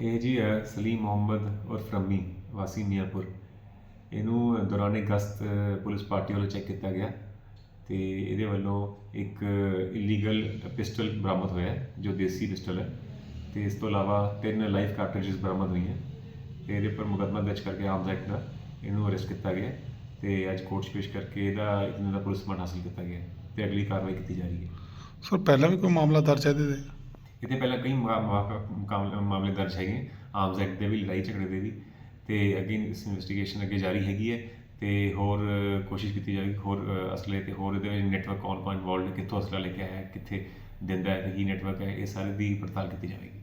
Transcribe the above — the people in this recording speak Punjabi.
ਇਹ ਜੀ ਹੈ ਸਲੀਮ ਮੁਹੰਮਦ ਔਰ ਫਰਮੀ ਵਾਸੀ ਮੀਆਂਪੁਰ। ਇਹਨੂੰ ਦੌਰਾਨ ਗਸਤ ਪੁਲਿਸ ਪਾਰਟੀ ਵੱਲੋਂ ਚੈੱਕ ਕੀਤਾ ਗਿਆ ਤੇ ਇਹਦੇ ਵੱਲੋਂ ਇੱਕ ਇਲੀਗਲ ਪਿਸਟਲ ਬਰਾਮਦ ਹੋਇਆ ਜੋ ਦੇਸੀ ਪਿਸਟਲ ਹੈ। ਤੇ ਇਸ ਤੋਂ ਇਲਾਵਾ ਤਿੰਨ ਲਾਈਫ ਕਾਰਟ੍ਰਿਜਸ ਬਰਾਮਦ ਹੋਈਆਂ ਤੇ ਇਹਦੇ ਉੱਪਰ ਮੁਕੱਦਮਾ ਦਰਜ ਕਰਕੇ ਆਰਮਸ ਐਕਟ ਦਾ ਇਹਨੂੰ ਅਰੈਸਟ ਕੀਤਾ ਗਿਆ ਤੇ ਅੱਜ ਕੋਰਟ 'ਚ ਪੇਸ਼ ਕਰਕੇ ਇਹਦਾ ਇੱਕ ਦਾ ਪੁਲਿਸ ਰਿਮਾਂਡ ਹਾਸਲ ਕੀਤਾ ਗਿਆ ਤੇ ਅਗਲੀ ਕਾਰਵਾਈ ਕੀਤੀ ਜਾ ਰਹੀ ਹੈ। ਸਰ, ਪਹਿਲਾਂ ਵੀ ਕੋਈ ਮਾਮਲਾ ਦਰਜ ਹੈ ਇਹਦੇ ਤੇ? ਇਹਦੇ ਪਹਿਲਾਂ ਕਈ ਮਾ- ਮਾਮਲੇ ਦਰਜ ਹੈਗੇ ਆਰਮਸ ਐਕਟ ਦੇ ਵੀ ਲੜਾਈ ਝਗੜੇ ਦੇ ਵੀ। ਤੇ ਅੱਗੇ ਇਸ ਇਨਵੈਸਟੀਗੇਸ਼ਨ ਅੱਗੇ ਜਾਰੀ ਹੈਗੀ ਹੈ। ਤੇ ਹੋਰ ਕੋਸ਼ਿਸ਼ ਕੀਤੀ ਜਾਏਗੀ ਹੋਰ ਅਸਲੇ ਤੇ ਹੋਰ ਇਹਦੇ ਨੈਟਵਰਕ ਕੌਣ ਕੌਣ ਇਨਵੋਲਡ ਕਿੱਥੋਂ ਅਸਲਾ ਲੈ ਕੇ ਆਇਆ ਹੈ, ਕਿੱਥੇ ਦਿੰਦਾ ਹੈ ਤੇ ਕੀ ਨੈਟਵਰਕ ਹੈ ਇਹ ਸਾਰੇ ਦੀ ਪੜਤਾਲ ਕੀਤੀ ਜਾਵੇਗੀ।